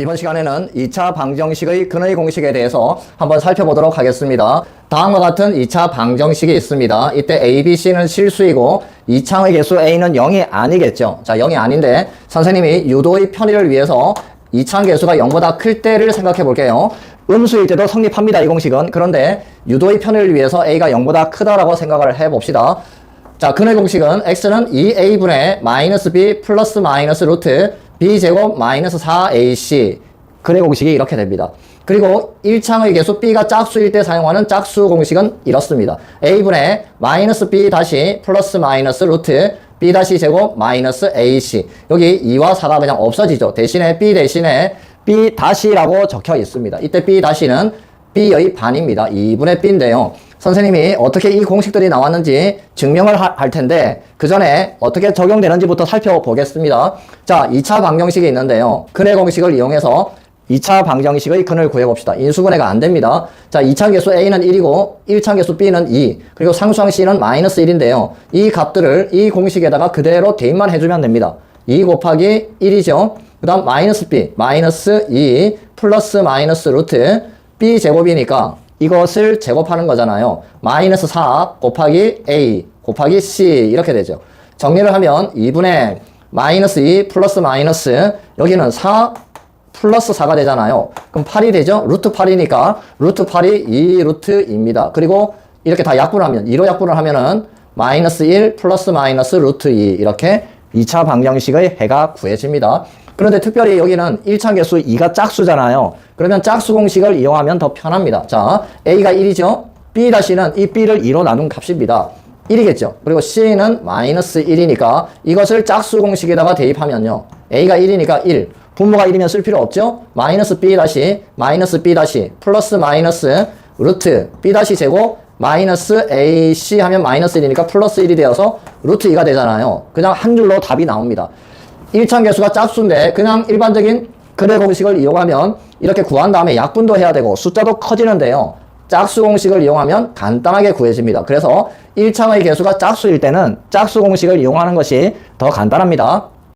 이번 시간에는 2차 방정식의 근의 공식에 대해서 한번 살펴보도록 하겠습니다. 다음과 같은 2차 방정식이 있습니다. 이때 A, B, C는 실수이고 2창의 개수 A는 0이 아니겠죠. 자, 0이 아닌데 선생님이 유도의 편의를 위해서 2창 개수가 0보다 클 때를 생각해 볼게요. 음수일 때도 성립합니다. 이 공식은. 그런데 유도의 편의를 위해서 A가 0보다 크다라고 생각을 해 봅시다. 자, 근의 공식은 x는 2a분의 마이너스 b 플러스 마이너스 루트 b제곱 마이너스 4ac 근의 공식이 이렇게 됩니다. 그리고 1창의 개수 b가 짝수일 때 사용하는 짝수 공식은 이렇습니다. a분의 마이너스 b 다시 플러스 마이너스 루트 b 다시 제곱 마이너스 ac 여기 2와 4가 그냥 없어지죠. 대신에 b 대신에 b 다시라고 적혀 있습니다. 이때 b 다시는 b의 반입니다. 2분의 b인데요. 선생님이 어떻게 이 공식들이 나왔는지 증명을 하- 할 텐데 그 전에 어떻게 적용되는지부터 살펴보겠습니다. 자, 2차 방정식이 있는데요. 근의 공식을 이용해서 2차 방정식의 근을 구해봅시다. 인수분해가 안 됩니다. 자, 2차 개수 A는 1이고 1차 개수 B는 2 그리고 상수항 C는 마이너스 1인데요. 이 값들을 이 공식에다가 그대로 대입만 해주면 됩니다. 2 곱하기 1이죠. 그 다음 마이너스 B, 마이너스 2 플러스 마이너스 루트 B 제곱이니까 이것을 제곱하는 거잖아요. 마이너스 4 곱하기 A 곱하기 C 이렇게 되죠. 정리를 하면 2분의 마이너스 2 플러스 마이너스 여기는 4 플러스 4가 되잖아요. 그럼 8이 되죠? 루트 8이니까 루트 8이 2 루트입니다. 그리고 이렇게 다 약분하면 2로 약분을 하면은 마이너스 1 플러스 마이너스 루트 2 이렇게 2차 방정식의 해가 구해집니다. 그런데 특별히 여기는 1차 개수 2가 짝수잖아요. 그러면 짝수 공식을 이용하면 더 편합니다. 자, A가 1이죠? B 다시는 이 B를 2로 나눈 값입니다. 1이겠죠. 그리고 C는 마이너스 1이니까 이것을 짝수 공식에다가 대입하면요. A가 1이니까 1. 분모가 1이면 쓸 필요 없죠? 마이너스 B 다시, 마이너스 B 다시, 플러스 마이너스 루트 B 다시 제곱, 마이너스 AC 하면 마이너스 1이니까 플러스 1이 되어서 루트 2가 되잖아요. 그냥 한 줄로 답이 나옵니다. 1차 개수가 짝수인데 그냥 일반적인 근의 공식을 이용하면 이렇게 구한 다음에 약분도 해야 되고 숫자도 커지는데요. 짝수 공식을 이용하면 간단하게 구해집니다. 그래서 1창의 개수가 짝수일 때는 짝수 공식을 이용하는 것이 더 간단합니다.